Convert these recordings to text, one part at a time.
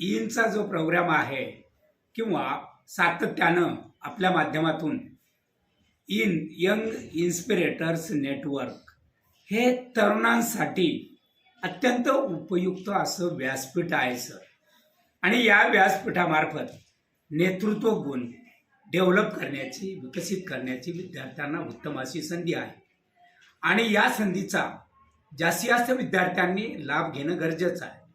ईनचा जो प्रोग्राम आहे किंवा सातत्यानं आपल्या माध्यमातून इन यंग इन्स्पिरेटर्स नेटवर्क हे तरुणांसाठी अत्यंत उपयुक्त असं व्यासपीठ आहे सर. आणि या व्यासपीठामार्फत नेतृत्व गुण डेव्हलप करण्याची विकसित करण्याची विद्यार्थ्यांना उत्तम अशी संधी आहे. आणि या संधीचा जास्तीत जास्त विद्यार्थ्यांनी लाभ घेणं गरजेचं आहे.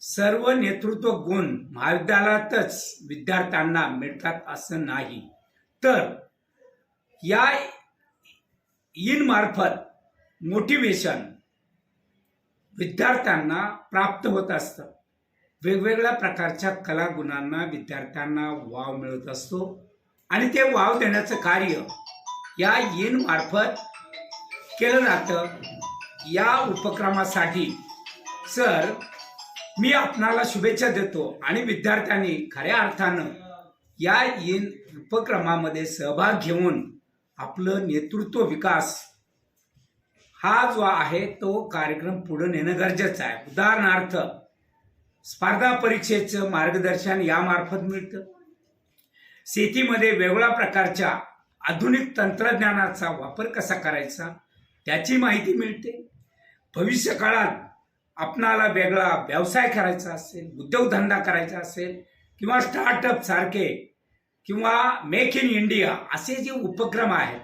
सर्व नेतृत्व गुण महाविद्यालयातच विद्यार्थ्यांना मिळतात असं नाही. तर या इनमार्फत मोटिवेशन विद्यार्थ्यांना प्राप्त होत असतं. वेगवेगळ्या प्रकारच्या कलागुणांना विद्यार्थ्यांना वाव मिळत असतो आणि ते वाव देण्याचं कार्य या इन मार्फत केलं जातं. या उपक्रमासाठी सर मी आपणाला शुभेच्छा देतो आणि विद्यार्थ्यांनी खऱ्या अर्थानं या इन उपक्रमामध्ये सहभाग घेऊन आपलं नेतृत्व विकास हा जो आहे तो कार्यक्रम पुढे नेणं गरजेचं आहे. उदाहरणार्थ स्पर्धा परीक्षेचं मार्गदर्शन यामार्फत मिळतं. शेतीमध्ये वेगळ्या प्रकारच्या आधुनिक तंत्रज्ञानाचा वापर कसा करायचा त्याची माहिती मिळते. भविष्य काळात आपणाला वेगळा व्यवसाय करायचा असेल उद्योगधंदा करायचा असेल किंवा स्टार्टअप सारखे किंवा मेक इन इंडिया असे जे उपक्रम आहेत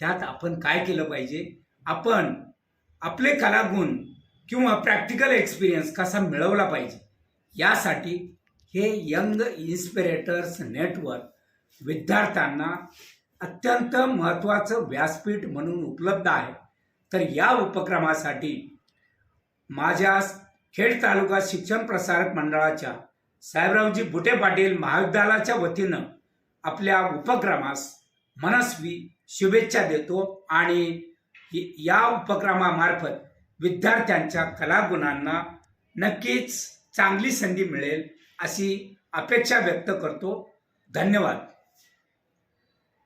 त्यात आपण काय केलं पाहिजे? आपण आपले कलागुण किंवा प्रॅक्टिकल एक्सपिरियन्स कसा मिळवला पाहिजे? यासाठी हे यंग इन्स्पिरेटर्स नेटवर्क विद्यार्थ्यांना अत्यंत महत्त्वाचं व्यासपीठ म्हणून उपलब्ध आहे. तर या उपक्रमासाठी माझ्या खेड तालुका शिक्षण प्रसारक मंडळाच्या साहेबरावजी बुटे पाटील महाविद्यालयाच्या वतीनं आपल्या उपक्रमास मनस्वी शुभेच्छा देतो आणि या उपक्रमामार्फत विद्यार्थ्यांच्या कलागुणांना नक्कीच चांगली संधी मिळेल अशी अपेक्षा व्यक्त करतो. धन्यवाद.